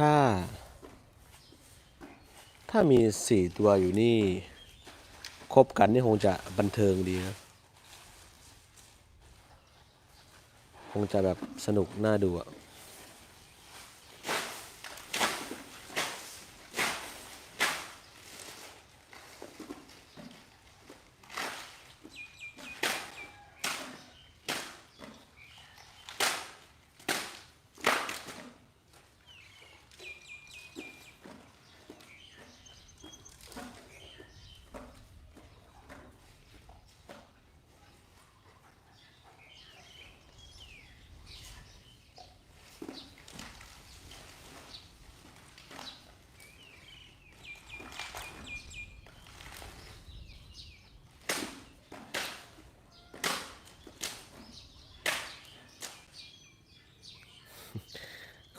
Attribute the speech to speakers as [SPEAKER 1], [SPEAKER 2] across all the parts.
[SPEAKER 1] ถ้า ถ้ามีสี่ตัวอยู่นี่ คบกันนี่คงจะบันเทิงดีนะคงจะแบบสนุกน่าดูอะ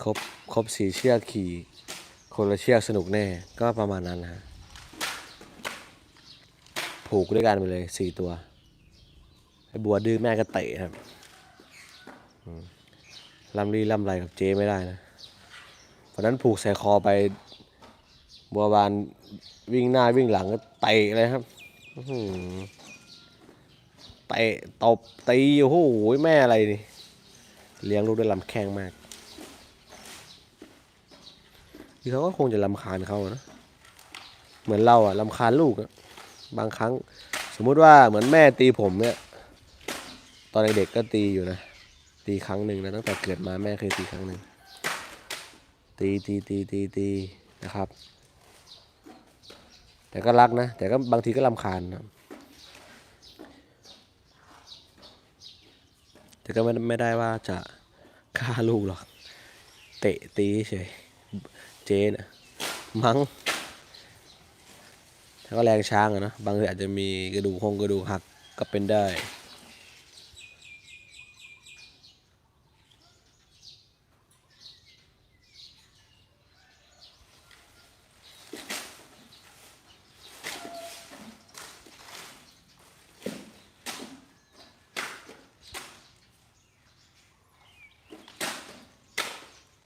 [SPEAKER 1] ครบครบสี่เชือกขี่คนละเชือกสนุกแน่ ก็ประมาณนั้นนะฮะผูกด้วยกันไปเลยสี่ตัวไอ้บัวดื้อแม่ก็เตะครับอืมลำลีลำไรกับเจไม่ได้นะเพราะนั้นผูกใส่คอไป บัวบานวิ่งหน้าวิ่งหลังก็เตะเลยครับเตะตบตีโอ้โหแม่อะไรนี่ เลี้ยงลูกด้วยลำแข้งมาก คือเขาก็คงจะลำคาญเขานะเหมือนเราอะลำคาญลูกอะบางครั้ง สมมุติว่าเหมือนแม่ตีผมเนี่ย ตอนเด็กๆก็ตีอยู่นะ ตีครั้งหนึ่งนะตั้งแต่เกิดมาแม่เคยตีครั้งหนึ่งตีตีตีตีตีนะครับ แต่ก็รักนะ แต่ก็บางทีก็ลำคาญนะแต่ก็ไม่ไม่ได้ว่าจะฆ่าลูกหรอก เตะตีเฉย เจนะมั้งถ้าก็แรงช้างอะนะบางทีอาจจะมีกระดูกคงกระดูกหักก็เป็นได้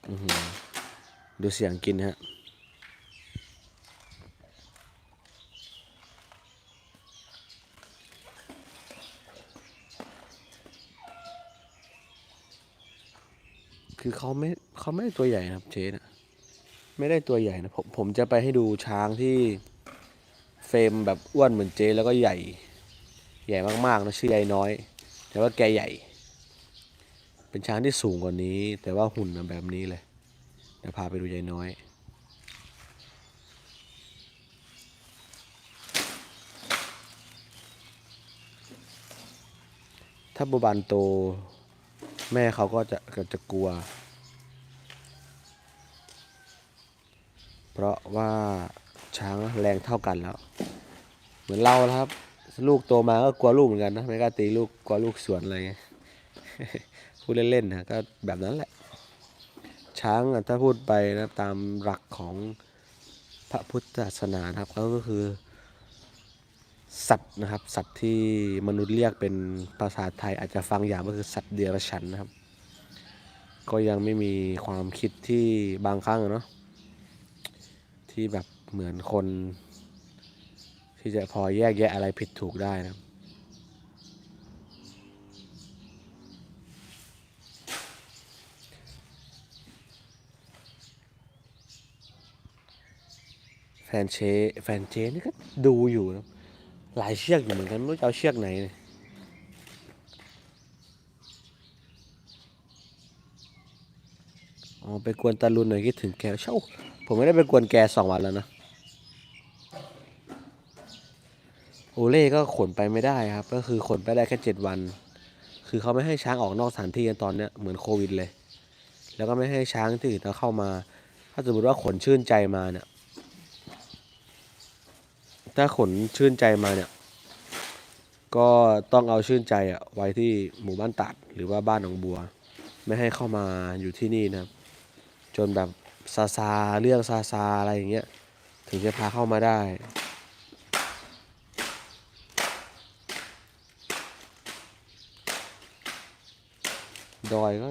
[SPEAKER 1] อื้อหือ ดูเสียงกินฮะคือเขาไม่เขาไม่ได้ตัวใหญ่นะครับเชนะไม่ได้ตัวใหญ่นะผมผมจะไปให้ดูช้างที่เฟรมแบบอ้วนเหมือนเจแล้วก็ใหญ่ ใหญ่มากๆนะชื่อใหญ่น้อย แต่ว่าแกใหญ่ เป็นช้างที่สูงกว่านี้ แต่ว่าหุ่นแบบนี้เลย ดี๋ยวพาไปดูใหญ่น้อย ถ้าบัวบานโต แม่เขาก็จะก็จะกลัว เพราะว่าช้างแรงเท่ากันแล้ว เหมือนเราแล้วครับ ลูกโตมาก็กลัวลูกเหมือนกันนะ ไม่กล้าตีลูกกลัวลูกสวนอะไรเงี้ยพูดเล่นๆนะก็แบบนั้นแหละ ช้างถ้าพูดไปนะตามหลักของพระพุทธศาสนานครับเขาก็คือ สัตว์นะครับ สัตว์ที่มนุษย์เรียกเป็นภาษาไทยอาจจะฟังอย่างก็คือสัตว์เดรัจฉานนะครับ ก็ยังไม่มีความคิดที่บางครั้งเนาะที่แบบเหมือนคน ที่จะพอแยกแยะอะไรผิดถูกได้นะครับ นเชแฟนเจนี่ก็ดูอยู่นะหลายเชือกอยู่เหมือนกันไม่รู้จะเอาเชือกไหนเลยอ๋อไปกวนตาลุนหน่อยคิดถึงแกเช่าผมไม่ได้ไปกวนแกสองวันแล้วนะโอเล่ก็ขนไปไม่ได้ครับ ก็คือขนไปได้แค่เจ็ดวัน คือเขาไม่ให้ช้างออกนอกสถานที่กันตอนเนี้ยเหมือนโควิดเลย แล้วก็ไม่ให้ช้างที่อื่นเอาเข้ามา ถ้าสมมติว่าขนชื่นใจมาเนี่ย ถ้าขนชื่นใจมาเนี่ย ก็ต้องเอาชื่นใจอะไว้ที่หมู่บ้านตัดหรือว่าบ้านหนองบัว ไม่ให้เข้ามาอยู่ที่นี่นะครับ จนแบบซาซาเรื่องซาซาอะไรอย่างเงี้ยถึงจะพาเข้ามาได้ดอยก็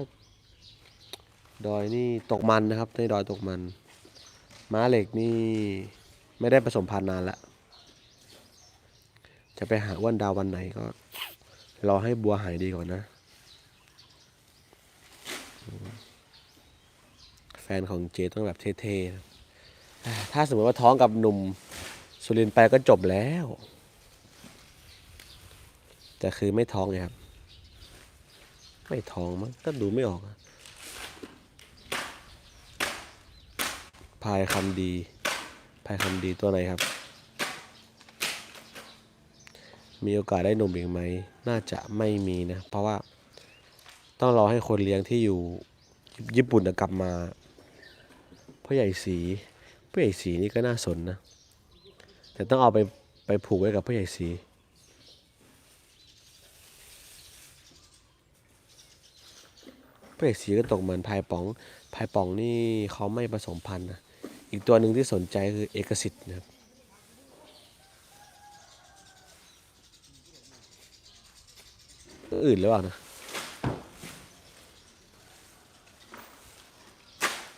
[SPEAKER 1] ดอยนี่ตกมันนะครับในดอยตกมัน ม้าเหล็กนี่ไม่ได้ผสมพันธุ์นานละ จะไปหาอ้วันดาววันไหนก็ รอให้บัวหายดีก่อนนะ แฟนของเจต้องแบบเท่ๆ ถ้าสมมติว่าท้องกับหนุ่ม สุรินทร์ไปก็จบแล้ว แต่คือไม่ท้องไงครับ ไม่ท้องมั้งก็ดูไม่ออกพายคำดีพายคำดีตัวไหนครับ มีโอกาสได้หนุ่มอีกไหม น่าจะไม่มีนะ เพราะว่าต้องรอให้คนเลี้ยงที่อยู่ญี่ปุ่นกลับมาพ่อใหญ่สีพ่อใหญ่สีนี่ก็น่าสนนะ แต่ต้องเอาไปไปผูกไว้กับพ่อใหญ่สีพระเอกสีก็ตกเหมือนพายป๋องพายป๋องนี่เขาไม่ผสมพันธุ์นะ อีกตัวหนึ่งที่สนใจคือเอกสิทธิ์นะครับ ตัว อื่นหรือเปล่านะ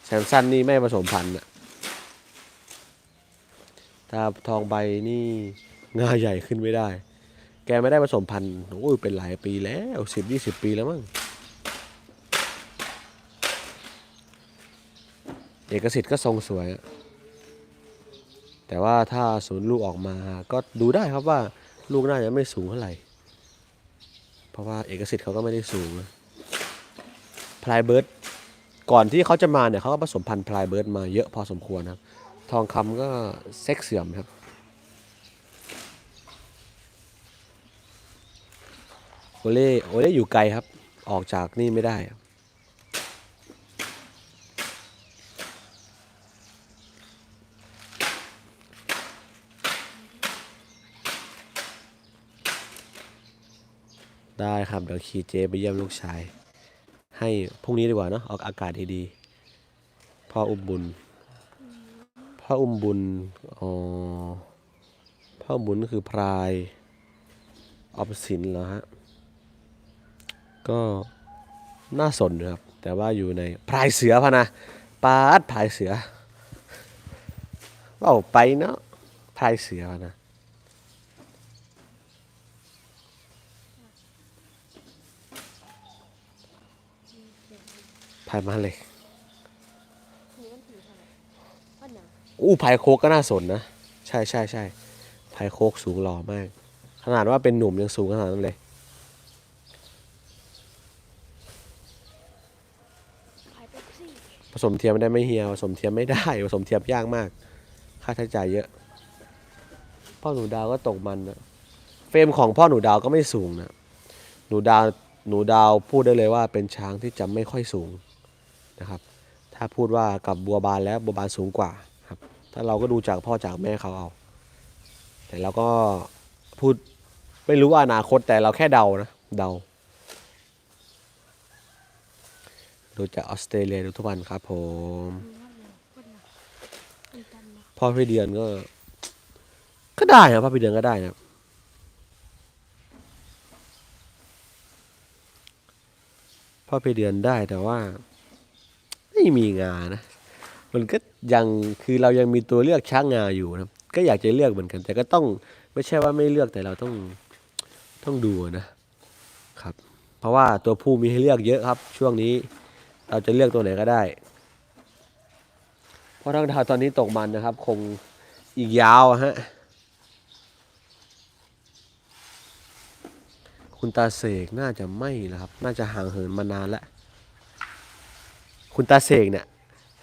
[SPEAKER 1] แซมสันนี่ไม่ผสมพันธุ์อะถ้าทองใบนี่งาใหญ่ขึ้นไม่ได้ แกไม่ได้ผสมพันธุ์โอ้ยเป็นหลายปีแล้วสิบยี่สิบปีแล้วมั้ง เอกสิทธิ์ก็ทรงสวย แต่ว่าถ้าศูนย์ลูกออกมาก็ดูได้ครับว่าลูกน่าจะไม่สูงเท่าไหร่ ราะว่าเอกสิทธิ์เขาก็ไม่ได้สูงนะพลายเบิร์ดก่อนที่เขาจะมาเนี่ยเขาก็ผสมพันธุ์พลายเบิร์ดมาเยอะพอสมควรครับ ทองคำก็เซ็กเสื่อมครับโอเล่โอเล่อยู่ไกลครับ ออกจากนี่ไม่ได้ครับ ได้ครับ เดี๋ยวขี่เจไปเยี่ยมลูกชาย ให้พรุ่งนี้ดีกว่าเนาะออกอากาศดีๆพ่ออุ้มบุญพ่ออุ้มบุญอ๋อพ่ออุ้มบุญคือพรายออมสินเหรอฮะก็น่าสนนะครับ แต่ว่าอยู่ในพรายเสือพะนะปาดพรายเสือเอาไปเนาะพรายเสือพะนะ พายมาเลย
[SPEAKER 2] นี่มันถือเท่าไหร่วันหนา
[SPEAKER 1] อู้พายโคกก็น่าสนนะ ใช่ใช่ใช่พายโคกสูงหล่อมาก ขนาดว่าเป็นหนุ่มยังสูงขนาดนั้นเลย
[SPEAKER 2] ขายเป๊ปซี่
[SPEAKER 1] ผสมเทียมไม่ได้ไม่เฮียผสมเทียมไม่ได้ผสมเทียมยากมาก ค่าใช้จ่ายเยอะ พ่อหนูดาวก็ตกมันนะเฟรมของพ่อหนูดาวก็ไม่สูงนะหนูดาวหนูดาวพูดได้เลยว่าเป็นช้างที่จะไม่ค่อยสูง นะครับ ถ้าพูดว่ากับบัวบานแล้วบัวบานสูงกว่าครับถ้าเราก็ดูจากพ่อจากแม่เขาเอา แต่เราก็พูดไม่รู้ว่าอนาคตแต่เราแค่เดานะเดาดูจากออสเตรเลียดูทุกวันครับผมพ่อพี่เดือนก็ ก็ได้นะพ่อพี่เดือนก็ได้นะพ่อพี่เดือนได้แต่ว่า ม่มีงานะ มันก็ยังคือเรายังมีตัวเลือกช้างงาอยู่นะก็อยากจะเลือกเหมือนกัน แต่ก็ต้องไม่ใช่ว่าไม่เลือกแต่เราต้องต้องดูนะครับ เพราะว่าตัวผู้มีให้เลือกเยอะครับ ช่วงนี้เราจะเลือกตัวไหนก็ได้ เพราะทางดาวตอนนี้ตกมันนะครับ คงอีกยาวฮะคุณตาเสกน่าจะไม่แล้วครับ น่าจะห่างเหินมานานแล้ว คุณตาเสกเนี่ย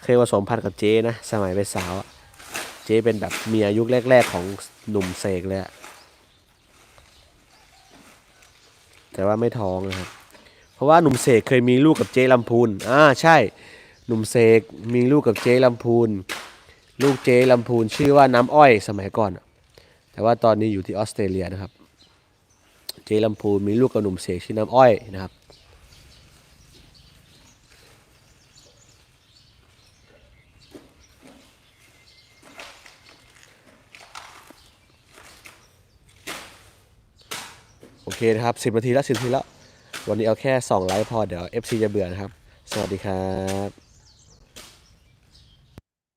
[SPEAKER 1] เคยผสมพันธุ์กับเจ๊นะสมัยเป็นสาวอะเจ๊เป็นแบบเมียยุคแรก ๆ ของหนุ่มเสกเลยอะแต่ว่าไม่ท้องนะครับ เพราะว่าหนุ่มเสกเคยมีลูกกับเจ๊ลำพูนอ่าใช่ หนุ่มเสกมีลูกกับเจ๊ลำพูน ลูกเจ๊ลำพูนชื่อว่าน้ำอ้อยสมัยก่อน แต่ว่าตอนนี้อยู่ที่ออสเตรเลียนะครับ เจ๊ลำพูนมีลูกกับหนุ่มเสกชื่อน้ำอ้อยนะครับ โอเคนะครับสิบนาทีแล้วสิบนาทีแล้ว วันนี้เอาแค่2ไลฟ์พอเดี๋ยว FC จะเบื่อนะครับ สวัสดีครับ